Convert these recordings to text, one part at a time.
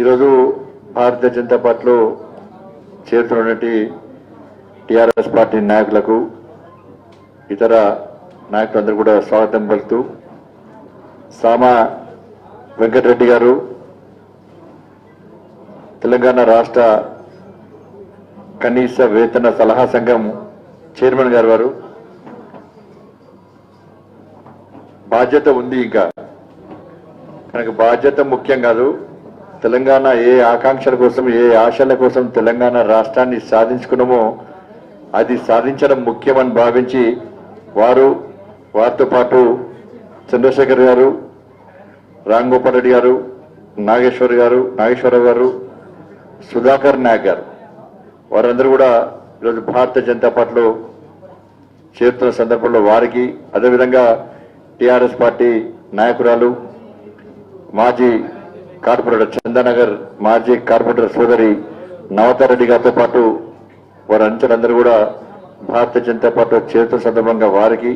ఈరోజు భారతీయ జనతా పార్టీలో చేరుతున్నటువంటి TRS party నాయకులకు ఇతర నాయకులందరూ కూడా స్వాగతం పలుకుతూ సామ వెంకటరెడ్డి గారు తెలంగాణ రాష్ట్ర కనీస వేతన సలహా సంఘం చైర్మన్ గారు వారు. బాధ్యత ఉంది ఇంకా. మనకు బాధ్యత ముఖ్యం కాదు. తెలంగాణ ఏ ఆకాంక్షల కోసం ఏ ఆశల కోసం తెలంగాణ రాష్ట్రాన్ని సాధించుకున్నామో అది సాధించడం ముఖ్యమని భావించి వారు వారితో పాటు చంద్రశేఖర్ గారు రామ్గోపాల్ రెడ్డి గారు నాగేశ్వర్ గారు నాగేశ్వరరావు గారు సుధాకర్ నాయక్ గారు. వారందరూ కూడా ఈరోజు భారతీయ జనతా పార్టీలో చేరుతున్న సందర్భంలో వారికి అదేవిధంగా టిఆర్ఎస్ పార్టీ నాయకురాలు మాజీ కార్పొరేటర్ చందానగర్ మాజీ కార్పొరేటర్ సోదరి నవతారెడ్డి గారితో పాటు వారి అంచెలందరూ కూడా భారతీయ జనతా పార్టీలో చేరుతున్న సందర్భంగా వారికి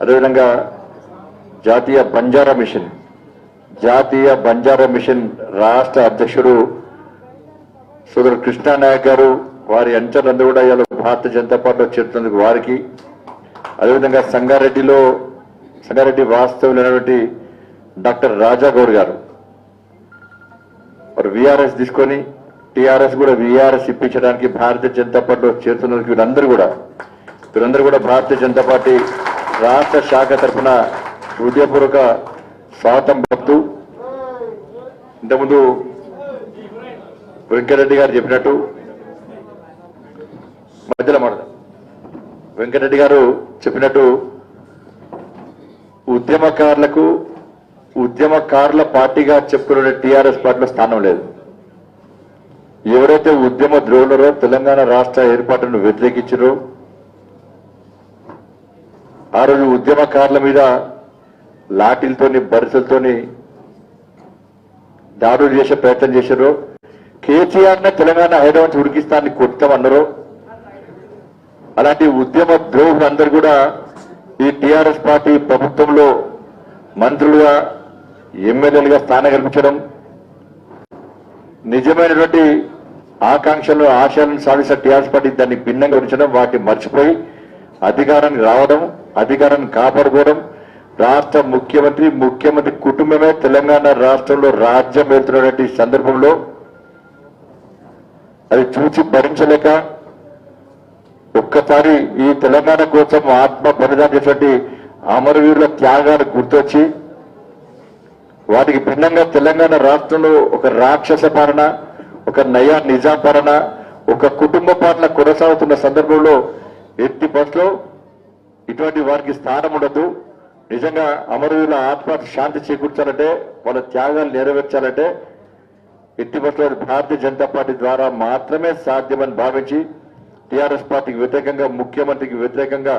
అదేవిధంగా జాతీయ బంజారా మిషన్ జాతీయ బంజారా మిషన్ రాష్ట్ర అధ్యక్షుడు సోదరు కృష్ణానాయక్ గారు వారి అంచెలందరూ కూడా ఇవాళ భారతీయ జనతా పార్టీలో చేరుతున్నందుకు వారికి అదేవిధంగా సంగారెడ్డిలో సంగారెడ్డి వాస్తవులైనటువంటి డాక్టర్ రాజాగౌడ్ గారు మరి విఆర్ఎస్ తీసుకొని టిఆర్ఎస్ కూడా విఆర్ఎస్ ఇప్పించడానికి భారతీయ జనతా పార్టీలో చేస్తున్న వీరందరూ కూడా వీరందరూ కూడా భారతీయ జనతా పార్టీ రాష్ట్ర శాఖ తరఫున హృదయపూర్వక స్వాగతం పలుకుతూ ఇంతకుముందు వెంకటరెడ్డి గారు చెప్పినట్టు మధ్యలో మాట వెంకటరెడ్డి గారు చెప్పినట్టు ఉద్యమకారులకు ఉద్యమకారుల పార్టీగా చెప్పుకునే టీఆర్ఎస్ పార్టీలో స్థానం లేదు. ఎవరైతే ఉద్యమ ద్రోహులరో తెలంగాణ రాష్ట్ర ఏర్పాటును వ్యతిరేకించారో ఆ రోజు ఉద్యమకారుల మీద లాఠీలతోని బరిసలతోని దాడులు చేసే ప్రయత్నం చేశారు కేసీఆర్నే తెలంగాణ హైదరాబాద్ ఉడికిస్తాన్ని కొట్టామన్నారు అలాంటి ఉద్యమ ద్రోహులందరూ కూడా ఈ టిఆర్ఎస్ పార్టీ ప్రభుత్వంలో మంత్రులుగా ఎమ్మెల్యేలుగా స్థానం కల్పించడం నిజమైనటువంటి ఆకాంక్షలు ఆశయాలను సాధించిన టీఆర్ఎస్ పార్టీ దాన్ని భిన్నంగా ఉంచడం వాటిని మర్చిపోయి అధికారానికి రావడం అధికారాన్ని కాపాడుకోవడం రాష్ట్ర ముఖ్యమంత్రి ముఖ్యమంత్రి కుటుంబమే తెలంగాణ రాష్ట్రంలో రాజ్యం వెళ్తున్నటువంటి సందర్భంలో అది చూసి భరించలేక ఒక్కసారి ఈ తెలంగాణ కోసం ఆత్మ బలిదానం చేసినటువంటి అమరవీరుల త్యాగాన్ని గుర్తొచ్చి వాటికి భిన్నంగా తెలంగాణ రాష్ట్రంలో ఒక రాక్షస పాలన ఒక నయా నిజాం పాలన ఒక కుటుంబ పాలన కొనసాగుతున్న సందర్భంలో ఎట్టి బస్లో ఇటువంటి వారికి స్థానం ఉండదు. నిజంగా అమరవీరుల ఆత్మ శాంతి చేకూర్చాలంటే వాళ్ళ త్యాగాలు నెరవేర్చాలంటే ఎట్టి బస్సులో భారతీయ జనతా పార్టీ ద్వారా మాత్రమే సాధ్యమని భావించి టీఆర్ఎస్ పార్టీకి వ్యతిరేకంగా ముఖ్యమంత్రికి వ్యతిరేకంగా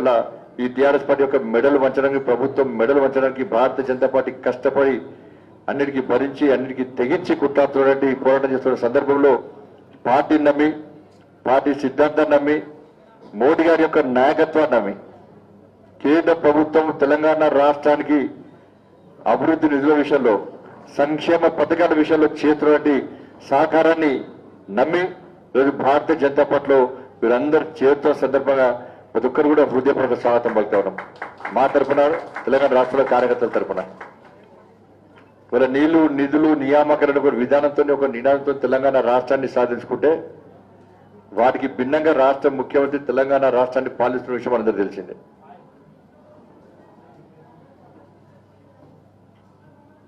ఇలా ఈ టీఆర్ఎస్ పార్టీ యొక్క మెడలు వంచడానికి ప్రభుత్వం మెడలు వంచడానికి భారతీయ జనతా పార్టీ కష్టపడి అన్నిటికీ భరించి అన్నిటికీ తెగించి కుట్లాడుతున్నటువంటి పోరాటం చేస్తున్న సందర్భంలో పార్టీని నమ్మి పార్టీ సిద్ధాంతాన్ని నమ్మి మోడీ గారి యొక్క నాయకత్వాన్ని నమ్మి కేంద్ర ప్రభుత్వం తెలంగాణ రాష్ట్రానికి అభివృద్ధి నిధుల విషయంలో సంక్షేమ పథకాల విషయంలో చేతున్నటువంటి సహకారాన్ని నమ్మి ఈరోజు భారతీయ జనతా పార్టీలో వీరందరూ చేరుతున్న సందర్భంగా ప్రతి ఒక్కరు కూడా హృదయపూర్వక స్వాగతం పలుకుతా ఉన్నాం. మా తరఫున తెలంగాణ రాష్ట్ర కార్యకర్తల తరఫున. వీళ్ళ నీళ్ళు నిధులు నియామకాలను ఒక విధానంతో ఒక నినాదంతో తెలంగాణ రాష్ట్రాన్ని సాధించుకుంటే వాటికి భిన్నంగా రాష్ట్ర ముఖ్యమంత్రి తెలంగాణ రాష్ట్రాన్ని పాలిస్తున్న విషయం అందరూ తెలిసిందే.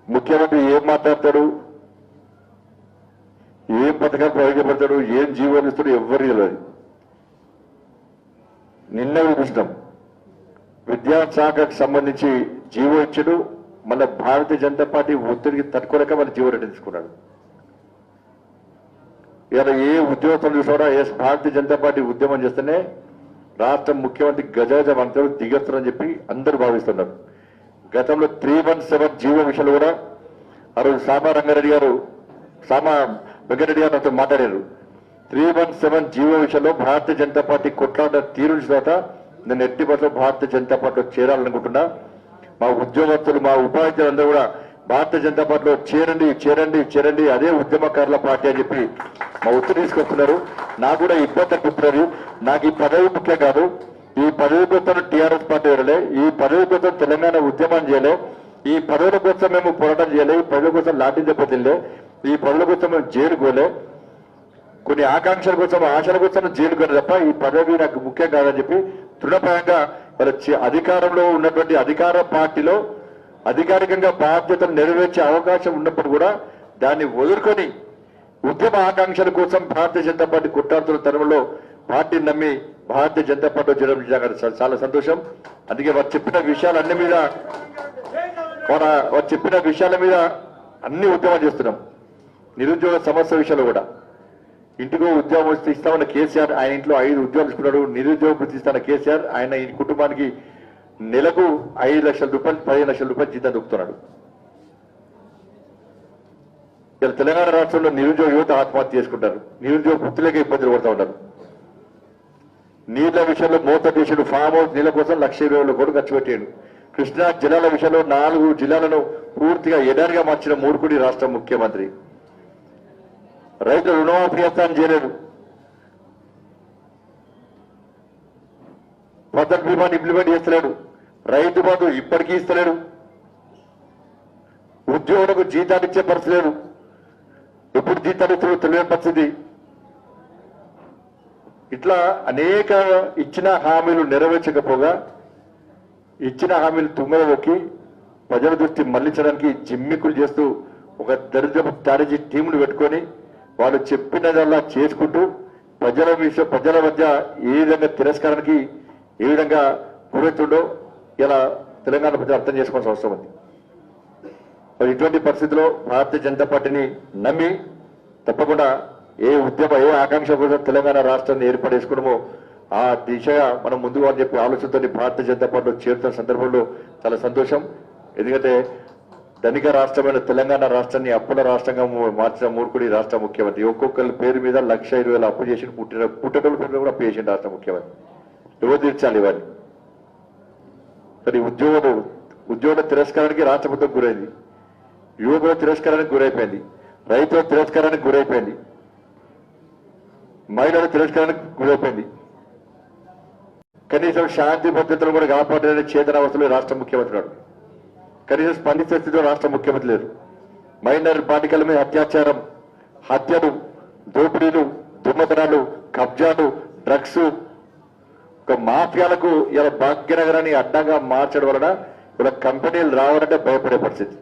ముఖ్యమంత్రి ఏం మాట్లాడతాడు? ఏం పథకం ప్రయోజనపడతాడు? ఏం జీవనిస్తాడు ఎవరు తెలియదు. నిన్న చూసినాం. విద్యాశాఖకు సంబంధించి జీవో ఇచ్చాడు. మన భారతీయ జనతా పార్టీ ఒత్తిడికి తట్టుకోలేక మన జీవో రెడ్డి తీసుకున్నాడు. ఇలా ఏ ఉద్యోగస్తులు చూసారా ఏ భారతీయ జనతా పార్టీ ఉద్యమం చేస్తేనే రాష్ట్ర ముఖ్యమంత్రి గజగజ మంత్రులు దిగొస్తారని చెప్పి అందరూ భావిస్తున్నారు. గతంలో త్రీ వన్ సెవెన్ జీవో విషయంలో కూడా ఆ రోజు సామా రంగారెడ్డి గారు సామా వెంకటరెడ్డి గారు నాతో మాట్లాడారు. త్రీ వన్ సెవెన్ జీవో విషయంలో భారతీయ జనతా పార్టీ కొట్లాట తీరు తర్వాత నేను ఎట్టి పట్ల భారతీయ జనతా పార్టీలో చేరాలనుకుంటున్నా. మా ఉద్యోగస్తులు మా ఉపాధ్యాయులందరూ కూడా భారతీయ జనతా పార్టీలో చేరండి చేరండి చేరండి అదే ఉద్యమకారుల పార్టీ అని చెప్పి మా ఒత్తిడి తీసుకొస్తున్నారు. నాకు కూడా ఇబ్బంది అనిపిస్తున్నారు నాకు ఈ పదవి ముఖ్యం కాదు. ఈ పదవి కోసం టీఆర్ఎస్ పార్టీ వెళ్ళలే ఈ పదవి కోసం తెలంగాణ ఉద్యమం చేయలే. ఈ పదవుల కోసం మేము పోరాటం చేయలే. ఈ పదవుల కోసం లాఠీ దెబ్బతిల్లే ఈ పదవుల కోసం మేము జైలుకోలే కొన్ని ఆకాంక్షల కోసం ఆశల కోసం జైలుకోలే తప్ప ఈ పదవి నాకు ముఖ్యం కాదని చెప్పి తృణప్రాయంగా మరి అధికారంలో ఉన్నటువంటి అధికార పార్టీలో అధికారికంగా బాధ్యతను నెరవేర్చే అవకాశం ఉన్నప్పుడు కూడా దాన్ని వదులుకొని ఉద్యమ ఆకాంక్షల కోసం భారతీయ జనతా పార్టీ కొట్టాడుతున్న తరంలో పార్టీని నమ్మి భారతీయ జనతా పార్టీ చేయడం చాలా సంతోషం. అందుకే వారు చెప్పిన విషయాలన్నీ మీద వారు చెప్పిన విషయాల మీద అన్ని ఉద్యమం చేస్తున్నాం. నిరుద్యోగ సమస్య విషయంలో కూడా. ఇంటికో ఉద్యోగం వస్తే ఇస్తామన్న కేసీఆర్ ఆయన ఇంట్లో ఐదు ఉద్యోగాలు తీసుకున్నాడు నిరుద్యోగ వృత్తి ఇస్తాన కేసీఆర్. ఆయన ఈ కుటుంబానికి నెలకు ఐదు లక్షల రూపాయలు పదిహేను లక్షల రూపాయలు జీతం దొక్కుతున్నాడు. ఇలా తెలంగాణ రాష్ట్రంలో నిరుద్యోగ యువత ఆత్మహత్య చేసుకుంటారు. నిరుద్యోగ వృత్తులకే ఇబ్బందులు పడుతూ ఉంటారు. నీళ్ళ విషయంలో మోత చేసాడు. ఫామ్ హౌస్ నీళ్ళ కోసం లక్ష ఇరవై వేల కోట్లు ఖర్చు పెట్టాడు. కృష్ణా జిల్లాల విషయంలో నాలుగు జిల్లాలను పూర్తిగా ఎడారిగా మార్చిన మూడుకుడి రాష్ట్ర ముఖ్యమంత్రి. రైతులు రుణమాఫీ చేస్తానని చేయలేదు పద్ధతి బీమాని ఇంప్లిమెంట్ చేస్తలేడు. రైతు బంధు ఇప్పటికీ ఇస్తలేడు. ఉద్యోగులకు జీతాలు ఇచ్చే పరిస్థితి లేదు. ఎప్పుడు జీతాలు ఇస్తారో తెలియని పరిస్థితి. ఇట్లా అనేక ఇచ్చిన హామీలు నెరవేర్చకపోగా ఇచ్చిన హామీలు తుమ్మెద ప్రజల దృష్టి మళ్ళించడానికి జిమ్మికులు చేస్తూ ఒక దరిద్రపు స్ట్రాటజీ టీములు పెట్టుకొని వాళ్ళు చెప్పినదల్లా చేసుకుంటూ ప్రజల విషయం ప్రజల మధ్య ఏ విధంగా తిరస్కారానికి ఏ విధంగా గురవుతుండో ఇలా తెలంగాణ ప్రజలు అర్థం చేసుకోవాల్సిన అవసరం ఉంది. మరి ఇటువంటి పరిస్థితిలో భారతీయ జనతా పార్టీని నమ్మి తప్పకుండా ఏ ఉద్యమ ఏ ఆకాంక్ష కోసం తెలంగాణ రాష్ట్రాన్ని ఏర్పడేసుకున్నామో ఆ దిశగా మనం ముందుగా అని చెప్పి ఆలోచనతో భారతీయ జనతా పార్టీలో చేరుతున్న సందర్భంలో చాలా సంతోషం. ఎందుకంటే ధనిక రాష్ట్రమైన తెలంగాణ రాష్ట్రాన్ని అప్పుల రాష్ట్రంగా మార్చిన మూర్ఖుడి రాష్ట్ర ముఖ్యమంత్రి ఒక్కొక్కరి పేరు మీద లక్ష ఇరవై వేల అప్పు చేసి పుట్టిన పుట్టటోళ్ళ పేరు కూడా అప్పు చేసిన రాష్ట్ర ముఖ్యమంత్రి ఎవరు తీర్చాలి ఇవన్నీ? మరి ఉద్యోగులు ఉద్యోగుల తిరస్కారానికి రాష్ట్ర ప్రభుత్వం గురైంది. యువకుల తిరస్కారానికి గురైపోయింది. రైతుల తిరస్కారానికి గురైపోయింది. మహిళల తిరస్కారానికి గురైపోయింది. కనీసం శాంతి భద్రతలు కూడా కాపాడలేని చేతన అవసరం రాష్ట్ర ముఖ్యమంత్రి కనీసం స్పందించే స్థితిలో రాష్ట్ర ముఖ్యమంత్రి లేరు. మైనర్ బాలికల మీద అత్యాచారం హత్యలు దోపిడీలు దుర్మతనాలు కబ్జాలు డ్రగ్స్ ఒక మాఫియాలకు ఇలా భాగ్యనగరాన్ని అడ్డంగా మార్చడం వలన ఇలా కంపెనీలు రావాలంటే భయపడే పరిస్థితి.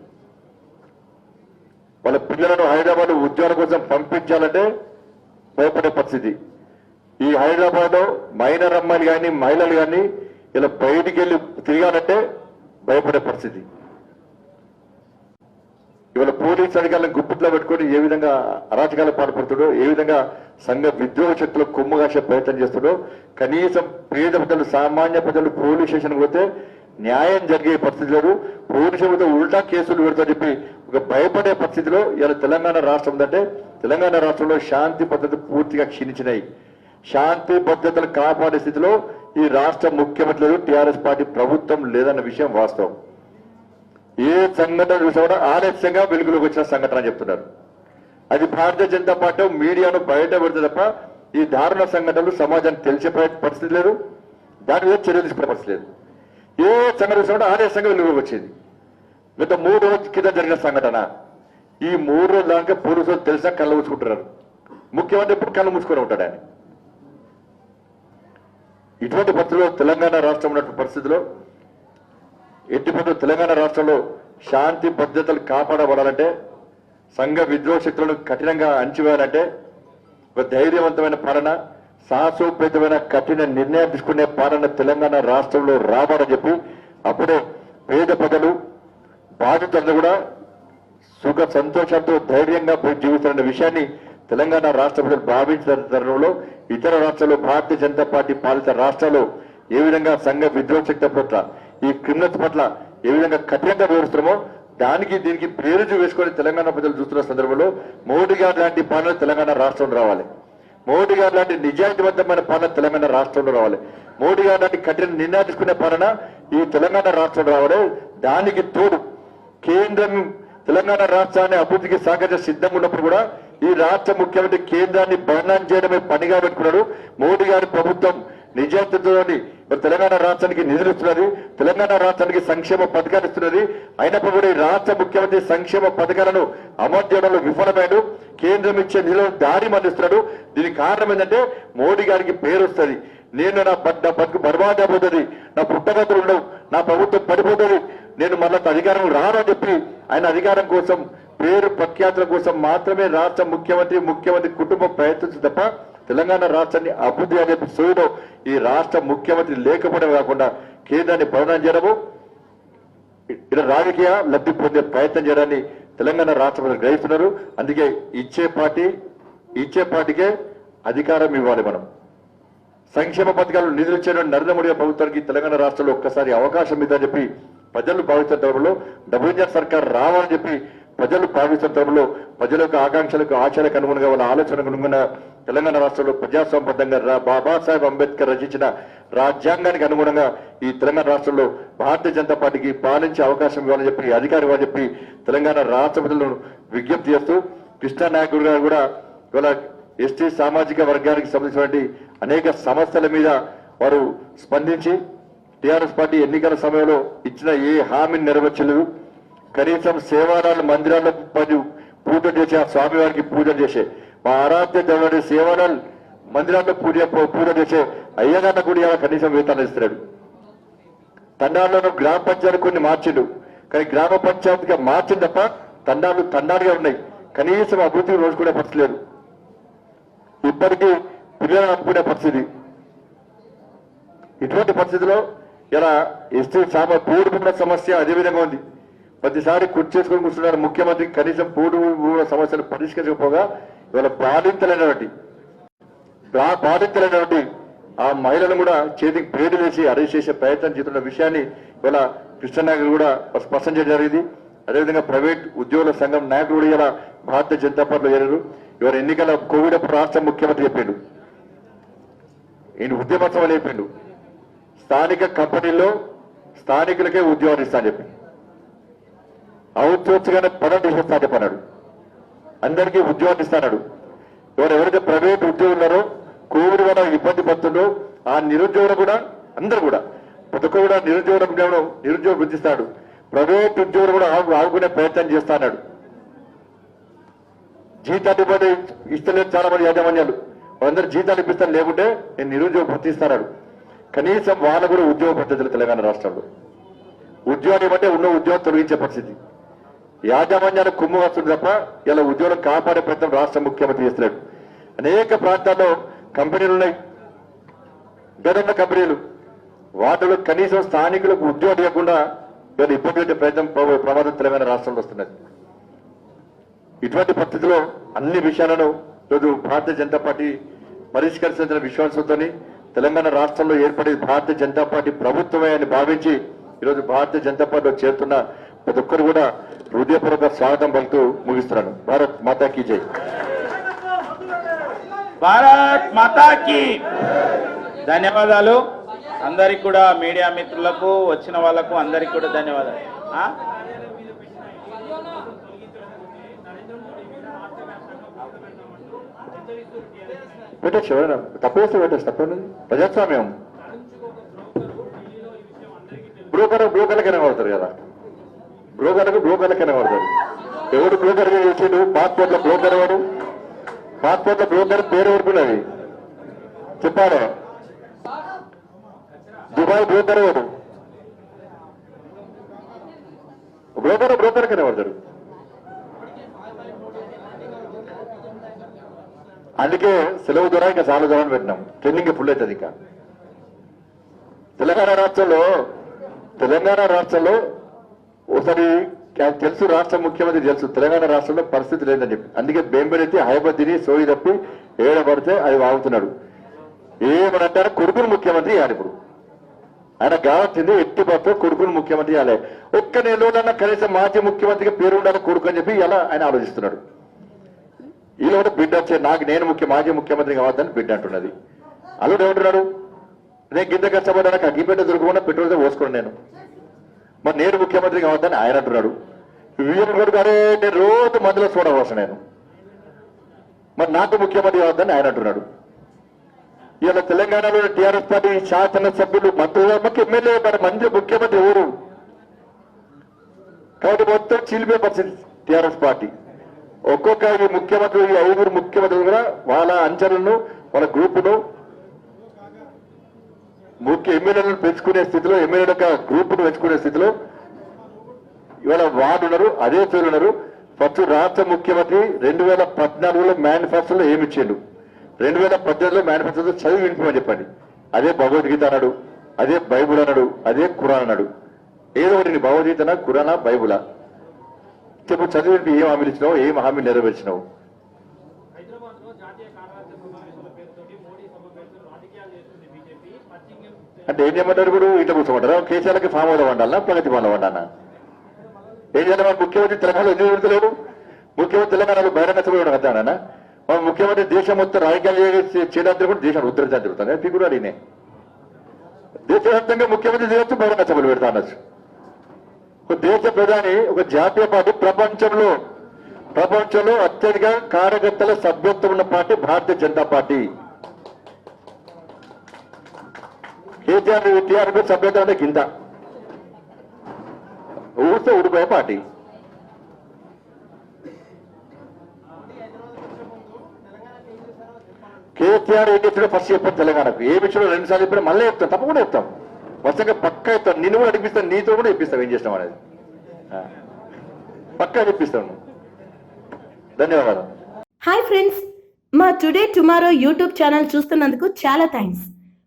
వాళ్ళ పిల్లలను హైదరాబాద్ ఉద్యోగాల కోసం పంపించాలంటే భయపడే పరిస్థితి. ఈ హైదరాబాద్ మైనర్ అమ్మాయిలు కానీ మహిళలు కానీ ఇలా బయటికి వెళ్ళి తిరగాలంటే భయపడే పరిస్థితి. ఇవాళ పోలీసు అధికారులను గుప్పిట్లో పెట్టుకొని ఏ విధంగా అరాచకాలు పాల్పడుతుడో ఏ విధంగా సంఘ విద్రోహ శక్తులు కొమ్ము కాసే ప్రయత్నం చేస్తుడో కనీసం పేద ప్రజలు సామాన్య ప్రజలు పోలీస్ స్టేషన్ పోతే న్యాయం జరిగే పరిస్థితి లేదు. పోలీసు ఉల్టా కేసులు పెడతా చెప్పి ఒక భయపడే పరిస్థితిలో ఇలా తెలంగాణ రాష్ట్రం ఉందంటే తెలంగాణ రాష్ట్రంలో శాంతి పద్ధతి పూర్తిగా క్షీణించినాయి. శాంతి భద్రతలు కాపాడే స్థితిలో ఈ రాష్ట్ర ముఖ్యమంత్రి టీఆర్ఎస్ పార్టీ ప్రభుత్వం లేదన్న విషయం వాస్తవం. ఏ సంఘటన చూసినా కూడా ఆలస్యంగా వెలుగులోకి వచ్చిన సంఘటన చెప్తున్నారు. అది భారతీయ జనతా పార్టీ మీడియాను బయట పెడితే తప్ప ఈ దారుణ సంఘటనలు సమాజానికి తెలిసే పరిస్థితి లేదు. దాని మీద చర్యలు తీసుకునే పరిస్థితి లేదు. ఏ సంఘటన చూసినా ఆలస్యంగా వెలుగులోకి వచ్చింది. గత మూడు రోజుల కింద జరిగిన సంఘటన. ఈ మూడు రోజుల దాకా పోలీసులు తెలిసినా కళ్ళు మూసుకుంటున్నారు. ముఖ్యమంత్రి ఎప్పుడు కళ్ళు మూసుకొని ఉంటాడు ఆయన? ఇటువంటి పరిస్థితుల్లో తెలంగాణ రాష్ట్రం ఉన్నటువంటి పరిస్థితిలో ఎట్టి తెలంగాణ రాష్ట్రంలో శాంతి భద్రతలు కాపాడబడాలంటే సంఘ విద్రోహ శక్తులను కఠినంగా అణచివేయాలంటే ఒక ధైర్యవంతమైన పాలన సాహసోపేతమైన కఠిన నిర్ణయం తీసుకునే పాలన తెలంగాణ రాష్ట్రంలో రావాలని చెప్పి అప్పుడే పేద ప్రజలు బాధితులను కూడా సుఖ సంతోషంతో ధైర్యంగా పోయి జీవిస్తున్న విషయాన్ని తెలంగాణ రాష్ట్ర ప్రజలు భావించిన తరుణంలో ఇతర రాష్ట్రాల్లో భారతీయ జనతా పార్టీ పాలిత రాష్ట్రాల్లో ఏ విధంగా సంఘ విద్రోహ శక్తి పట్ల ఈ క్రిమినల్స్ పట్ల ఏ విధంగా కఠినంగా వివరిస్తున్నామో దానికి దీనికి ప్రేరుజు వేసుకొని తెలంగాణ ప్రజలు చూస్తున్న సందర్భంలో మోడీ గారు లాంటి పాలన తెలంగాణ రాష్ట్రంలో రావాలి. మోడీ గారు లాంటి నిజాయితీబద్ధమైన పాలన తెలంగాణ రాష్ట్రంలో రావాలి. మోడీ గారు లాంటి కఠిన నిర్ణయం తీసుకునే పాలన ఈ తెలంగాణ రాష్ట్రంలో రావాలి. దానికి తోడు కేంద్రం తెలంగాణ రాష్ట్రాన్ని అభివృద్ధికి సహకరించ సిద్ధంగా ఉన్నప్పుడు కూడా ఈ రాష్ట్ర ముఖ్యమంత్రి కేంద్రాన్ని బర్ణం చేయడమే పనిగా పెట్టుకున్నాడు మోడీ గారి ప్రభుత్వం నిజాయితీతోని మరి తెలంగాణ రాష్ట్రానికి నిధులు ఇస్తున్నది తెలంగాణ రాష్ట్రానికి సంక్షేమ పథకాలు ఇస్తున్నది. అయినప్పుడు కూడా రాష్ట్ర ముఖ్యమంత్రి సంక్షేమ పథకాలను అమలు చేయడంలో విఫలమైనడు కేంద్రం ఇచ్చే నిధులను దారి మళ్ళిస్తున్నాడు. దీనికి కారణం ఏంటంటే మోడీ గారికి పేరు వస్తుంది. నేను నా నా బతుకు బర్బాద్ అయిపోతుంది. నా పుట్టగతులు ఉండవు. నా ప్రభుత్వం పడిపోతుంది. నేను మళ్ళీ అధికారం రానని చెప్పి ఆయన అధికారం కోసం పేరు ప్రఖ్యాతుల కోసం మాత్రమే రాష్ట్ర ముఖ్యమంత్రి ముఖ్యమంత్రి కుటుంబం ప్రయత్నించింది తప్ప తెలంగాణ రాష్ట్రాన్ని అభివృద్ధి అనే సూర్యుడు ఈ రాష్ట్ర ముఖ్యమంత్రి లేకపోవడమే కాకుండా కేంద్రాన్ని పరిణామం చేయడము ఇలా రాజకీయ లబ్ధి పొందే ప్రయత్నం చేయడాన్ని తెలంగాణ రాష్ట్ర ప్రజలు గ్రహిస్తున్నారు. అందుకే ఇచ్చే పార్టీ ఇచ్చే పార్టీకే అధికారం ఇవ్వాలి మనం. సంక్షేమ పథకాలు నిధులు చేయడం నరేంద్ర మోడీ ప్రభుత్వానికి తెలంగాణ రాష్ట్రంలో ఒక్కసారి అవకాశం ఇద్దని చెప్పి ప్రజలు భావిస్తున్న తరంలో డబుల్ సర్కార్ రావాలని చెప్పి ప్రజలు భావిస్తున్న ప్రజల యొక్క ఆకాంక్షలకు ఆశలకు అనుగుణంగా వాళ్ళ ఆలోచనకు అనుగుణంగా తెలంగాణ రాష్ట్రంలో ప్రజాస్వామ్యబద్ధంగా బాబాసాహెబ్ అంబేద్కర్ రచించిన రాజ్యాంగానికి అనుగుణంగా ఈ తెలంగాణ రాష్ట్రంలో భారతీయ జనతా పార్టీకి పాలించే అవకాశం ఇవ్వాలని చెప్పి అధికారి ఇవ్వాలని చెప్పి తెలంగాణ రాష్ట్ర విజ్ఞప్తి చేస్తూ కృష్ణా నాయకుడు గారు కూడా ఇవాళ ఎస్టీ సామాజిక వర్గానికి సంబంధించినటువంటి అనేక సమస్యల మీద వారు స్పందించి టిఆర్ఎస్ పార్టీ ఎన్నికల సమయంలో ఇచ్చిన ఏ హామీని నెరవేర్చలేదు. కనీసం సేవారాలు మందిరాల్లో పని పూజ చేసే ఆ స్వామివారికి పూజ చేసే మా ఆరాధ్య దేవుడి సేవారాలు మందిరాల్లో పూజ పూజ చేసే అయ్యగారిన గుడి కనీసం వేతనం ఇస్తున్నాడు. తండాలను గ్రామ పంచాయతీ కొన్ని మార్చిండు. కానీ గ్రామ పంచాయతీగా మార్చింది తప్ప తండాలు తండాలుగా ఉన్నాయి. కనీసం అభివృద్ధి రోజు కూడా పరచలేదు ఇప్పటికీ పిల్లలు అనుకునే పరిస్థితి ఇటువంటి పరిస్థితిలో ఇలా ఎస్టీ సామ పూడు సమస్య అదే విధంగా ఉంది. ప్రతిసారి కుర్చేసుకొని కూర్చున్నారు. ముఖ్యమంత్రి కనీసం పూడు సమస్యలు పరిష్కరించకపోగా ఇవాళ బాధితులైనటువంటి బాధితులైనటువంటి ఆ మహిళలను కూడా చేతికి పేరు వేసి అరెస్ట్ చేసే ప్రయత్నం చేస్తున్న విషయాన్ని ఇవాళ కృష్ణనాయకులు కూడా స్పష్టం చేయడం జరిగింది. అదేవిధంగా ప్రైవేట్ ఉద్యోగుల సంఘం నాయకులు కూడా ఇలా భారతీయ జనతా పార్టీలో చేరారు. ఇవాళ ఎన్నికల కోవిడ్ రాష్ట్ర ముఖ్యమంత్రి చెప్పిండు. ఈయన ఉద్యమోత్సవాలు చెప్పిండు. స్థానిక కంపెనీల్లో స్థానికులకే ఉద్యోగాలు ఇస్తా అని చెప్పిండు. అవుట్ సోర్స్ గానే పనులు చెప్పన్నాడు అందరికీ ఉద్యోగాన్ని ఇస్తాడు. ఎవరు ఎవరైతే ప్రైవేట్ ఉద్యోగులు ఉన్నారో కోవిడ్ వల్ల ఇబ్బంది పడుతుండో ఆ నిరుద్యోగులు కూడా అందరూ కూడా ప్రతి కూడా నిరుద్యోగం నిరుద్యోగ నిరుద్యోగం గుర్తిస్తాడు. ప్రైవేట్ ఉద్యోగులు కూడా ఆగుకునే ప్రయత్నం చేస్తాడు. జీతాలు ఇవ్వదు ఇస్తలేదు చాలా మంది యాజమాన్యాలు. వాళ్ళందరూ జీతాలు ఇప్పిస్తాను లేకుంటే నేను నిరుద్యోగం భర్తిస్తాడు కనీసం వాళ్ళు కూడా ఉద్యోగ పద్ధతులు తెలంగాణ రాష్ట్రంలో. ఉద్యోగం ఇవ్వంటే ఉన్న ఉద్యోగం తొలగించే పరిస్థితి. యాజమాన్యాలకు కుమ్ము వస్తుంది తప్ప ఇలా ఉద్యోగం కాపాడే ప్రయత్నం రాష్ట్ర ముఖ్యమంత్రి చేస్తున్నాడు. అనేక ప్రాంతాల్లో కంపెనీలు ఉన్నాయి. గతంలో కంపెనీలు. వాటిలో కనీసం స్థానికులకు ఉద్యోగం ఇవ్వకుండా వీళ్ళు ఇబ్బంది పెట్టే ప్రయత్నం ప్ర- ప్రమాదం తెలంగాణ రాష్ట్రంలో వస్తున్నది. ఇటువంటి పరిస్థితిలో అన్ని విషయాలను ఈరోజు భారతీయ జనతా పార్టీ పరిష్కరించిన విశ్వాసంతో తెలంగాణ రాష్ట్రంలో ఏర్పడే భారతీయ జనతా పార్టీ ప్రభుత్వమే అని భావించి ఈరోజు భారతీయ జనతా పార్టీలో చేరుతున్న ప్రతి ఒక్కరు కూడా హృదయపూర్వక స్వాగతం పలుకుతూ ముగిస్తున్నాను. భారత్ మాతా కీ జై. భారత్ మాతాకి ధన్యవాదాలు. అందరికి కూడా మీడియా మిత్రులకు వచ్చిన వాళ్ళకు అందరికి కూడా ధన్యవాదాలు? పెట్టచ్చు తప్పేస్తే పెట్టచ్చు తప్పేది ప్రజాస్వామ్యం. బ్రోకర్ బ్రోకర్లకైనా వాడతారు కదా. బ్రోకర్లకు బ్రోకర్లకైనా వాడతారు ఎవడు బ్రోకర్ చేసిండు పాస్పోర్ట్ల బ్రోకర్ వాడు పాస్పోర్ట్ల బ్రోకర్ పేరు ఎవరుకున్నది చెప్పాలి? దుబాయ్ బ్రోకర్ వాడు బ్రోకర్ బ్రోకర్కైనా వాడతారు అందుకే సెలవు ద్వారా ఇంకా చాలా దూరం పెట్టినాం. ట్రైనింగ్ ఫుల్ అవుతుంది ఇంకా. తెలంగాణ రాష్ట్రంలో తెలంగాణ రాష్ట్రంలో ఒకసారి తెలుసు రాష్ట్ర ముఖ్యమంత్రి తెలుసు. తెలంగాణ రాష్ట్రంలో పరిస్థితి లేదని చెప్పి. అందుకే బెంబెలెత్తి హైబద్దిని సోయి తప్పి ఏడబడితే అది వాగుతున్నాడు. ఏమనంటారు కొడుకులు ముఖ్యమంత్రి ఆడిప్పుడు ఇప్పుడు. ఆయన కావాల్సింది ఎట్టి పక్క కొడుకులు ముఖ్యమంత్రి ఇవ్వాలి ఒక్క నెలలోనన్నా కనీసం మాజీ ముఖ్యమంత్రికి పేరు ఉండాలి కొడుకు అని చెప్పి ఇలా ఆయన ఆలోచిస్తున్నాడు. వీళ్ళు కూడా బిడ్డ వచ్చే నాకు నేను ముఖ్య మాజీ ముఖ్యమంత్రి కావద్దని బిడ్డ అంటున్నది. అల్లుడు ఏమంటున్నాడు? నేను గింత కష్టపడ్డా అగ్గిపెట్ట దొరకకుండా పెట్రోల్ పోసుకోండి నేను. మరి నేను ముఖ్యమంత్రి కావద్దని ఆయన అంటున్నాడు. వీరన్ గౌడ్ గారే నేను రోజు మందులో చూడవచ్చు నేను. మరి నాకు ముఖ్యమంత్రి కావద్దని ఆయన అంటున్నాడు. ఇలా తెలంగాణలో టీఆర్ఎస్ పార్టీ శాసనసభ్యులు మంత్రులు మాకు ఎమ్మెల్యే మరి మంత్రి ముఖ్యమంత్రి ఎవరు? కాబట్టి మొత్తం చీలిపోయే పరిస్థితి టీఆర్ఎస్ పార్టీ. ఒక్కొక్క ఈ ముఖ్యమంత్రి ఈ ఐదుగురు ముఖ్యమంత్రులు కూడా వాళ్ళ అంచనలను వాళ్ళ గ్రూపును ముఖ్య ఎమ్మెల్యేలను పెంచుకునే స్థితిలో ఎమ్మెల్యేల యొక్క గ్రూపును పెంచుకునే స్థితిలో ఇవాళ వార్డు ఉన్నారు అదే చోరు ఉన్నారు. ఫస్ట్ రాష్ట్ర ముఖ్యమంత్రి రెండు వేల పద్నాలుగులో మేనిఫెస్టోలో ఏమి ఇచ్చిండు? రెండు వేల పద్దెనిమిదిలో మేనిఫెస్టోలో చదివి వినిపోమని చెప్పండి. అదే భగవద్గీత అన్నాడు అదే బైబుల్ అన్నాడు అదే ఖురాన్ అన్నాడు. ఏదో ఒకటి భగవద్గీతనా ఖురానా బైబులా? చెప్పు చదివి ఏం హామీలు ఇచ్చినావు ఏం హామీలు నెరవేర్చినావు హైదరాబాద్లో జాతీయ కార్యదర్శి సమావేశాల పేరుతోటి మోడీ సభ పేరుతో రాజకీయాలు చేస్తుంది బీజేపీ పశ్చిమ అంటే ఏం చేయమంటారు ఇప్పుడు? ఇట్లా కూర్చోమంటారా? కేసీఆర్కి ఫామ్ అవుతా వండాలా ప్రగతి భవన్లో వండానా ఏం చేయాలి మన ముఖ్యమంత్రి తెలంగాణలో ఎందుకు పెడతలేడు ముఖ్యమంత్రి తెలంగాణలో బహిరంగ సభ కదానా మన ముఖ్యమంత్రి దేశం మొత్తం రాజకీయాలు చేయడానికి కూడా దేశాన్ని ఉద్ధరించడానికి జరుగుతుంది అది కూడా అడిగినే. దేశవ్యాప్తంగా ముఖ్యమంత్రి చేయొచ్చు బహిరంగ సభలు పెడతా అనొచ్చు. ఒక దేశ ప్రధాని ఒక జాతీయ పార్టీ ప్రపంచంలో ప్రపంచంలో అత్యధిక కార్యకర్తల సభ్యత్వం ఉన్న party Bharatiya Janata Party. KCR TRP సభ్యత అంటే కింద. ఊరితో ఊడిపోయే పార్టీ. కేసీఆర్ ఏం చెప్పాడో ఫస్ట్ చెప్పాను తెలంగాణకు. ఏ విషయంలో రెండు సార్లు చెప్పాడో మళ్ళీ చెప్తాం తప్పకుండా చెప్తాం. వరుసగా పక్కా చెప్తాను. నిన్ను కూడా అడిపిస్తాను నీతో కూడా చెప్పిస్తాం ఏం చేసినాం అనేది. పక్కా చెప్పిస్తాను. ధన్యవాదాలు. హాయ్ ఫ్రెండ్స్ మా టుడే టుమారో యూట్యూబ్ ఛానల్ చూస్తున్నందుకు చాలా థ్యాంక్స్